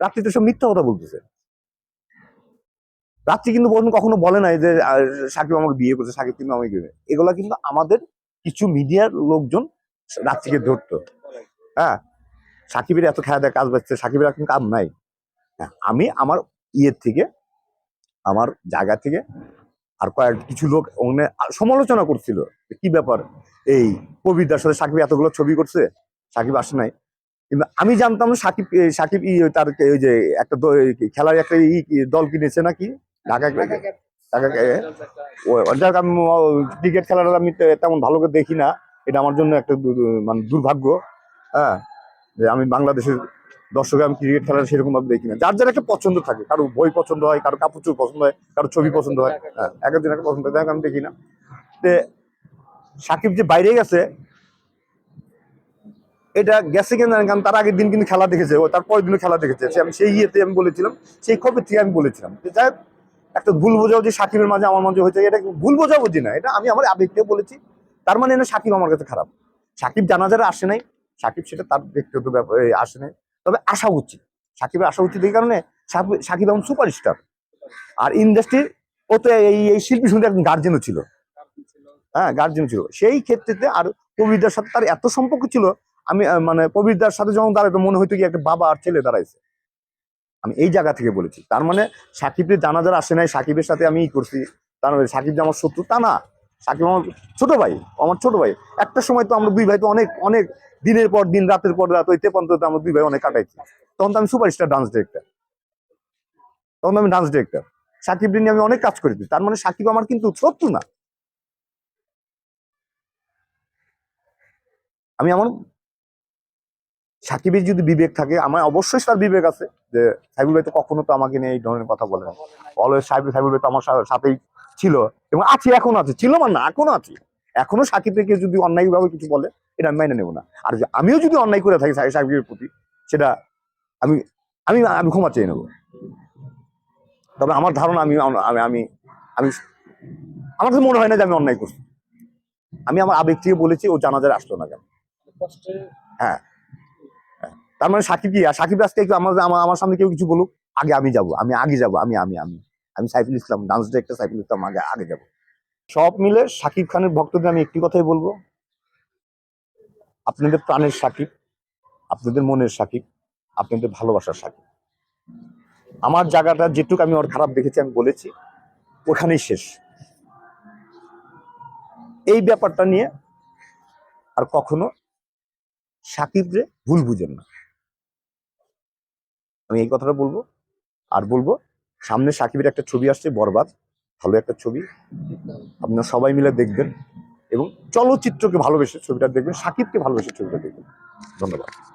রাত্রিতে সব মিথ্যা কথা বলতেছে। রাত্রি কিন্তু কখনো কখনো বলে নাই যে সাকিব আমাকে বিয়ে করছে সাকিব কিন্তু আমাকে বিয়ে এগুলা কিন্তু আমাদের কিছু মিডিয়ার লোকজন রাত্রিকে ধরতো। হ্যাঁ সাকিবের এত খেয়া দেয় কাজ বাজছে সাকিবের এখন কাজ নাই। হ্যাঁ, আমি আমার ইয়ের থেকে আমার জায়গা থেকে আর কয়েক কিছু লোক ওখানে সমালোচনা করছিল কি ব্যাপার? এই কবিতার সাথে সাকিব এতগুলো ছবি করছে সাকিব আসে নাই। আমি জানতাম সাকিব সাকিব ই, তার ওই যে একটা খেলার একটা ই দল কিনেছে নাকি? ঢাকা ঢাকা ক্রিকেট খেলাটা আমি তেমন ভালো করে দেখি না। এটা আমার জন্য একটা মানে দুর্ভাগ্য হ্যাঁ? যে আমি বাংলাদেশের দর্শক আমি ক্রিকেট খেলাটা সেরকম ভাবে দেখি না। যার যার একটা পছন্দ থাকে। কারও বই পছন্দ হয় কারও কাপড় চোপড় পছন্দ হয় কারও ছবি পছন্দ হয় হ্যাঁ? এক একজন একটা পছন্দ হয় আমি দেখি না। তে সাকিব যে বাইরে গেছে এটা গেছে কেন কারণ তার আগের দিন কিন্তু খেলা দেখেছে, ও তার পরের দিনও খেলা দেখেছে। আমি সেই ইয়েতে আমি বলেছিলাম, সেই খবর থেকে আমি বলেছিলাম। যে যাই একটা ভুল বোঝাবুঝি সাকিবের মাঝে আমার মাঝে হয়েছে, এটা ভুল বোঝাবুঝি না, এটা আমি আমার আবেগকে বলেছি। তার মানে না, সাকিব আমার কাছে খারাপ। সাকিব জানাজারে আসে নাই, সাকিব সেটা তার ব্যক্তিগত ব্যাপার আসে নাই। তবে আসা উচিত সাকিবের আসা উচিত এই কারণে সাকিব- এখন সুপারস্টার। আর ইন্ডাস্ট্রির, ও তো এই এই শিল্পী সঙ্গে একজন গার্জেনও ছিল। হ্যাঁ গার্জেন ছিল। সেই ক্ষেত্রেতে আর কবিরদার সাথে তার এত সম্পর্ক ছিল আমি মানে কবিরদার সাথে যখন দাঁড়াতো মনে হইতো কি একটা বাবা আর ছেলে দাঁড়াইছে। আমি এই জায়গা থেকে বলেছি। তার মানে সাকিবের জানাজার আসে নাই, সাকিবের সাথে আমি ই করছি। তার মানে সাকিব যে আমার শত্রু, তা না। সাকিব আমার ছোট ভাই আমার ছোট ভাই। একটা সময় তো আমরা দুই ভাই তো অনেক অনেক দিনের পর দিন, রাতের পর রাত, ওই তেপান্ত আমরা দুই ভাই অনেক কাটাইছি। তখন তো আমি সুপারস্টার, ডান্স ডিরেক্টর। তখন আমি ডান্স ডিরেক্টর। সাকিব নিয়ে আমি অনেক কাজ করেছি। তার মানে সাকিব আমার কিন্তু শত্রু না। আমি আমার সাকিবের যদি বিবেক থাকে আমার অবশ্যই তার বিবেক আছে যে সাইবুল ভাই তো কখনো তো আমাকে নিয়ে এই ধরনের কথা বলে না অলওয়েজ সাইবুল সাইবুল ভাই তো আমার সাথেই ছিল এবং আছে এখন আছে ছিল মানে না এখনও আছে। এখনও সাকিবকে যদি অন্যায় ভাবে কিছু বলে এটা আমি মাইনে নেব না। আর আমিও যদি অন্যায় করে থাকি সাকি- সাকিবের প্রতি সেটা আমি আমি আমি ক্ষমা চেয়ে নেব। তবে আমার ধারণা আমি আমি আমি আমি আমার তো মনে হয় না যে আমি অন্যায় করছি। আমি আমার আবেগ থেকে বলেছি ও জানাজার আসলো না কেন? হ্যাঁ। তার মানে সাকিব কি? সাকিব আজকে একটু আমার আমার আমার সামনে কেউ কিছু বলুক, আগে আমি যাব, আমি আগে যাব, আমি আমি আমি। আমি সাইফুল ইসলাম, ডান্স ডিরেক্টর সাইফুল ইসলাম, আগে আগে যাব। সব মিলে সাকিব খানের ভক্তদের আমি একটি কথাই বলব। আপনাদের প্রাণের সাকিব, আপনাদের মনের সাকিব, আপনাদের ভালোবাসার সাকিব। আমার জায়গাটা যেটুকু আমি ওর খারাপ দেখেছি, আমি বলেছি, ওখানেই শেষ। এই ব্যাপারটা নিয়ে আর কখনো সাকিবরে ভুল বুঝেন না। আমি এই কথাটা বলব। আর বলব, সামনে সাকিবের একটা ছবি আসছে, বরবাদ। ভালো একটা ছবি। আপনারা সবাই মিলে দেখবেন এবং চলচ্চিত্রকে ভালোবেসে ছবিটা দেখবেন, সাকিবকে ভালোবেসে ছবিটা দেখবেন। ধন্যবাদ।